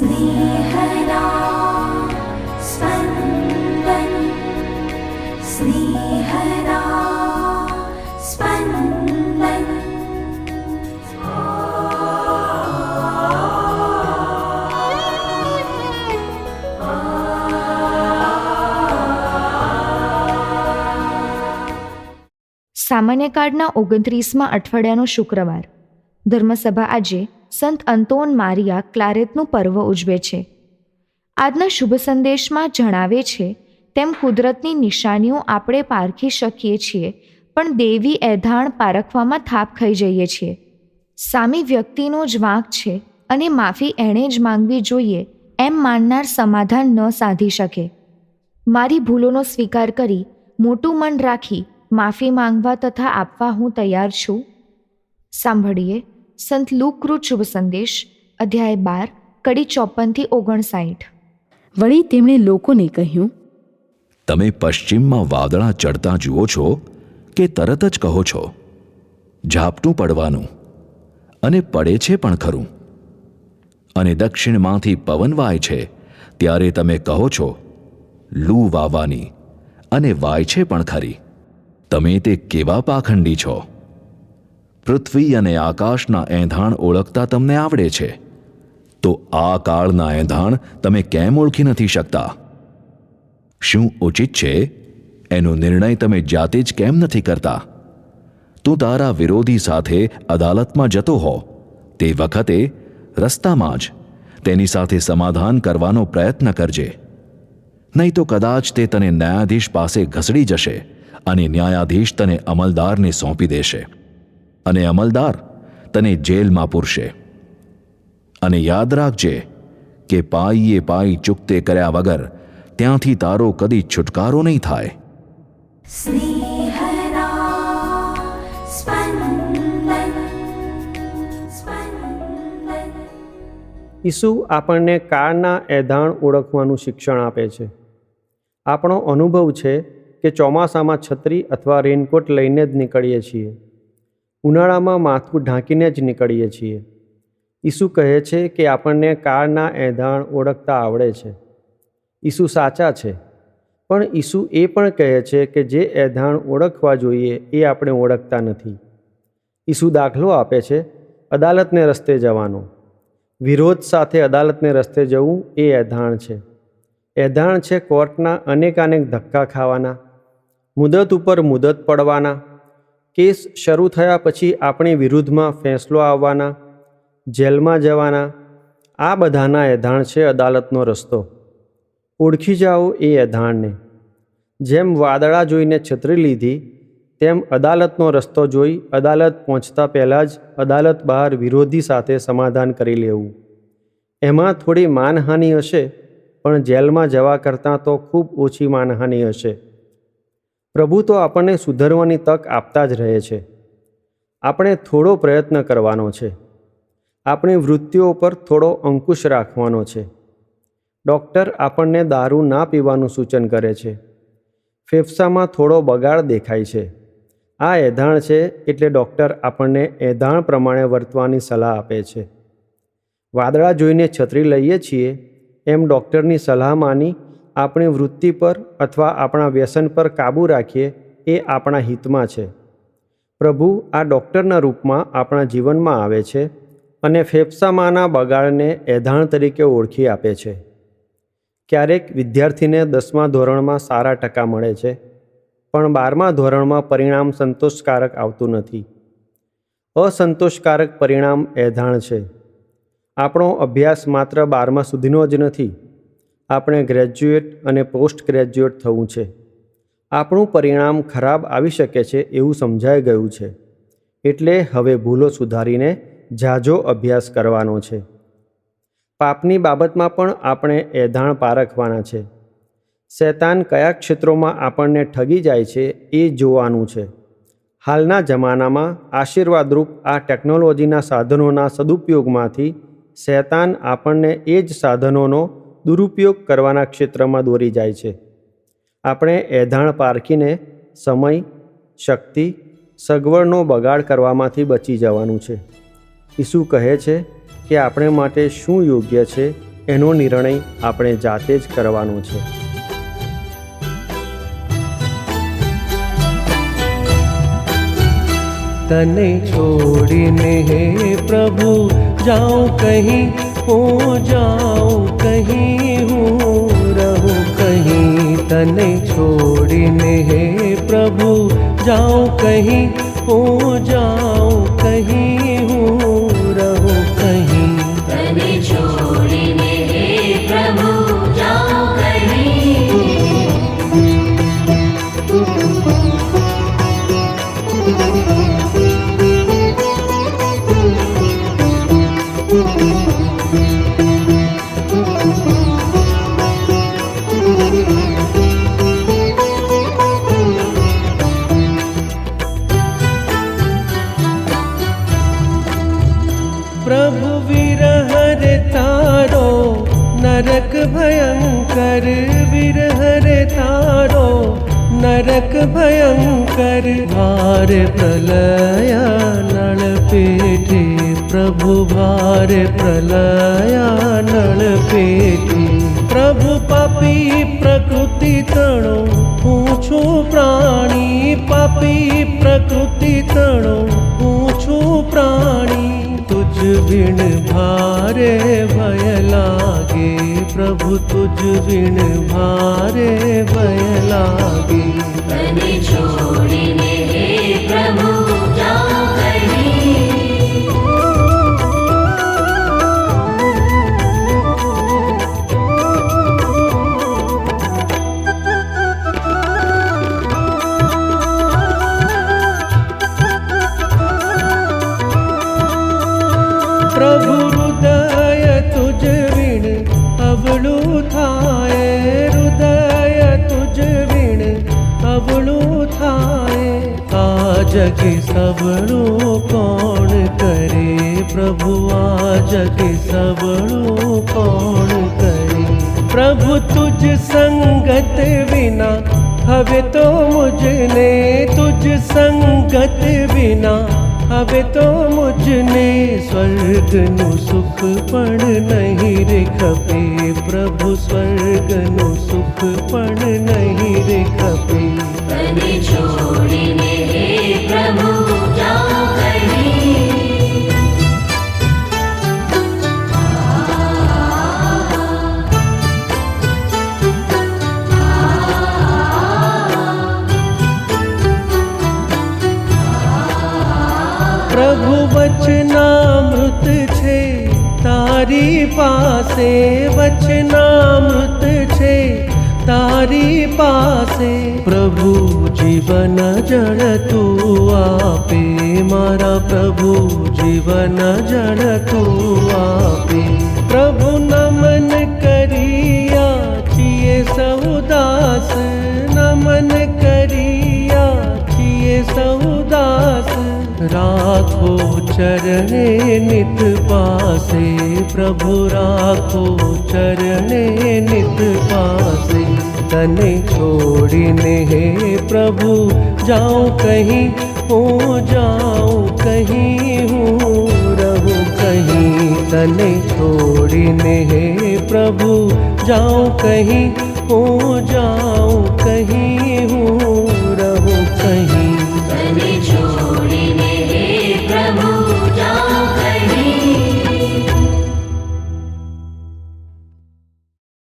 स्नेहदा स्पन्दन् स्नेहदा स्पन्दन् સામાન્ય કાર્ડના ઓગણત્રીસમાં અઠવાડિયાનો શુક્રવાર ધર્મસભા આજે સંત અંતોન મારિયા ક્લારેતનું પર્વ ઉજવે છે. આજના શુભ સંદેશમાં જણાવે છે, તેમ કુદરતની નિશાનીઓ આપણે પારખી શકીએ છીએ, પણ દેવી એધાણ પારખવામાં થાપ ખાઈ જઈએ છીએ. સામી વ્યક્તિનો જ વાંક છે અને માફી એણે જ માંગવી જોઈએ, એમ માનનાર સમાધાન ન સાધી શકે. મારી ભૂલોનો સ્વીકાર કરી, મોટું મન રાખી માફી માંગવા તથા આપવા હું તૈયાર છું. સાંભળીએ. સંત લુકૃત શુભ સંદેશ અધ્યાય બાર કડી ચોપનથી ઓગણસાઠ. વળી તેમણે લોકોને કહ્યું તમે પશ્ચિમમાં વાદળા ચડતા જુઓ છો કે તરત જ કહો છો ઝાપટું પડવાનું અને પડે છે પણ ખરું. અને દક્ષિણમાંથી પવન વાય છે ત્યારે તમે કહો છો લૂ વાવવાની અને વાય છે પણ ખરી. તમે તે કેવા પાખંડી છો? પૃથ્વી અને આકાશના એંધાણ ઓળખતા તમને આવડે છે. તો આ કાળના એંધાણ તમે કેમ ઓળખી નથી શકતા? શું ઉચિત છે? એનો નિર્ણય તમે જાતે જ કેમ નથી કરતા? તું તારા વિરોધી સાથે અદાલતમાં જતો હો. તે વખતે રસ્તામાં જ તેની સાથે સમાધાન કરવાનો પ્રયત્ન કરજે. નહીં તો કદાચ તે તને ન્યાયાધીશ પાસે ઘસડી જશે અને ન્યાયાધીશ તને અમલદારને સોંપી દેશે. અને અમલદાર તને જેલમાં પૂરશે. અને યાદ રાખજે કે પાઈએ પાઈ ચૂકતે કર્યા વગર ત્યાંથી તારો કદી છુટકારો નહીં થાય. ઈસુ આપણને કાળના એધાણ ઓળખવાનું શિક્ષણ આપે છે. આપણો અનુભવ છે કે ચોમાસામાં છત્રી અથવા રેનકોટ લઈને જ નીકળીએ છીએ. ઉનાળામાં માથું ઢાંકીને જ નીકળીએ છીએ. ઈસુ કહે છે કે આપણને કાળના એધાણ ઓળખતા આવડે છે. ઈસુ સાચા છે. પણ ઈસુ એ પણ કહે છે કે જે એધાણ ઓળખવા જોઈએ એ આપણે ઓળખતા નથી. ઈસુ દાખલો આપે છે અદાલતને રસ્તે જવાનો. વિરોધ સાથે અદાલતને રસ્તે જવું એ એધાણ છે. એધાણ છે કોર્ટના અનેકાનેક ધક્કા ખાવાના, મુદત ઉપર મુદત પડવાના કેસ શરૂ થયા પછી આપણી વિરુદ્ધમાં ફેંસલો આવવાના, જેલમાં જવાના, આ બધાના એધાણ છે અદાલતનો રસ્તો. ઓળખી જાઓ એ એધાણને. જેમ વાદળા જોઈને છત્રી લીધી, તેમ અદાલતનો રસ્તો જોઈ અદાલત પહોંચતા પહેલાં જ અદાલત બહાર વિરોધી સાથે સમાધાન કરી લેવું. એમાં થોડી માનહાનિ હશે, પણ જેલમાં જવા કરતાં તો ખૂબ ઓછી માનહાનિ હશે. પ્રભુ તો આપણને સુધરવાની તક આપતા જ રહે છે. આપણે થોડો પ્રયત્ન કરવાનો છે. આપણી વૃત્તિઓ પર થોડો અંકુશ રાખવાનો છે. ડૉક્ટર આપણને દારૂ ના પીવાનું સૂચન કરે છે. ફેફસામાં થોડો બગાડ દેખાય છે. આ એધાણ છે એટલે ડૉક્ટર આપણને એધાણ પ્રમાણે વર્તવાની સલાહ આપે છે. વાદળા જોઈને છત્રી લઈએ છીએ, એમ ડૉક્ટરની સલાહ માની આપણી વૃત્તિ પર અથવા આપણા વ્યસન પર કાબૂ રાખીએ એ આપણા હિતમાં છે. પ્રભુ આ ડૉક્ટરના રૂપમાં આપણા જીવનમાં આવે છે અને ફેફસામાંના બગાડને એધાણ તરીકે ઓળખી આપે છે. ક્યારેક વિદ્યાર્થીને દસમા ધોરણમાં સારા ટકા મળે છે, પણ બારમા ધોરણમાં પરિણામ સંતોષકારક આવતું નથી. અસંતોષકારક પરિણામ એધાણ છે. આપણો અભ્યાસ માત્ર બારમા સુધીનો જ નથી આપણે ગ્રેજ્યુએટ અને પોસ્ટ ગ્રેજ્યુએટ થવું છે. આપણું પરિણામ ખરાબ આવી શકે છે એવું સમજાઈ ગયું છે. એટલે હવે ભૂલો સુધારીને ઝાઝો અભ્યાસ કરવાનો છે. પાપની બાબતમાં પણ આપણે એધાણ પારખવાના છે. શૈતાન કયા ક્ષેત્રોમાં આપણને ઠગી જાય છે એ જોવાનું છે. હાલના જમાનામાં આશીર્વાદરૂપ આ ટેકનોલોજીના સાધનોના સદુપયોગમાંથી શૈતાન આપણને એ જ સાધનોનો દુરુપયોગ કરવાના ક્ષેત્રમાં દોરી જાય છે. આપણે એધાણ પારખીને સમય, શક્તિ, સગવડનો બગાડ કરવામાંથી બચી જવાનું છે. ઈસુ કહે છે કે આપણે માટે શું યોગ્ય છે એનો નિર્ણય આપણે જાતે જ કરવાનો છે. તને છોડીને હે પ્રભુ, જાઉં કહી હું જાઉં કહી હું રહું કહી તને છોડીને હે પ્રભુ જાઉં કહી હું જાઉં કહી પ્રભુ વિરહ રે તારો, નરક ભયંકર વિરહ રે તારો, નરક ભયંકર ભાર પ્રલયા નળ પેઠે પ્રભુ ભાર પ્રલયા નળ પેઠે પ્રભુ પાપી પ્રકૃતિ તણો, હું છું પ્રાણી, પાપી પ્રકૃતિ તણો, હું છું પ્રાણી. ीण भारे भय लागे प्रभु तुज वीण भारे भय भयलागे प्रभु। આ જગે સબળું કોણ કરે પ્રભુ આ જગે સબળું કોણ કરે પ્રભુ તુજ સંગત વિના હવે તો મુજને તુજ સંગત વિના હવે તો મુજને સ્વર્ગનું સુખ પણ નહીં રે ખપે પ્રભુ સ્વર્ગનું સુખ પણ નહીં રે ખપે તને પ્રભુ વચનામૃત છે. તારી પાસે વચનામૃત છે. તારી પાસે પ્રભુ જીવન જળ તું આપે. મારા પ્રભુ જીવન જળ તું આપે. પ્રભુ નમન સૌદાસ રાખો ચરણે નિત પાસે પ્રભુ રાખો ચરણે નિત પાસે તને છોડીને હે પ્રભુ જાઉં કહી હું જાઉં કહી હું રહું કહી તને છોડીને હે પ્રભુ જાઉં કહી હું જાઉં કહી હું